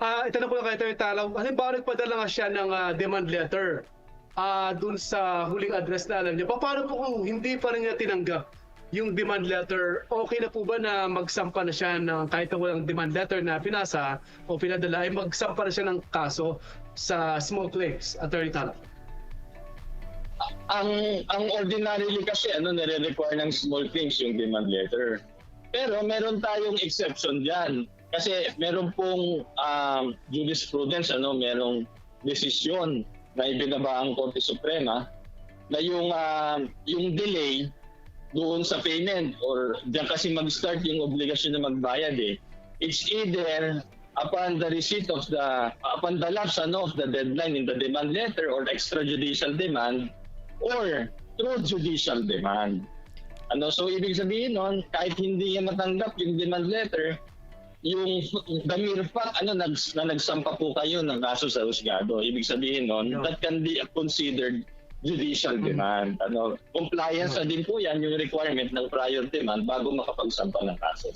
Ah, itanong ko lang kay Attorney Talaw, halimbawa nagpadala nga siya ng ah, demand letter ah dun sa huling address na alam niya. Pa- Paano po kung hindi pa rin niya tinanggap yung demand letter? Okay na po ba na magsampa na siya ng kahit walang demand letter na pinasa o pinadala ay magsampa na siya ng kaso sa small claims, Attorney Talaw? ang ang ordinarily kasi ano nire-require ng small claims yung demand letter. Pero meron tayong exception diyan. Kasi meron pong um, jurisprudence ano, merong desisyon na ibinaba ang Korte Suprema na yung ah, yung delay doon sa payment or diyan kasi mag-start yung obligasyon na magbayad eh. It's either upon the receipt of the upon the lapse ano, of the deadline in the demand letter or extrajudicial demand or through judicial demand. Ano, so ibig sabihin nun, kahit hindi niya matanggap yung demand letter, yung the mere fact ano, nag, na nagsampa po kayo ng kaso sa husgado, ibig sabihin nun, Yeah. that can be considered judicial demand. Ano, compliance na din po yan yung requirement ng prior demand bago makapagsampa ng kaso.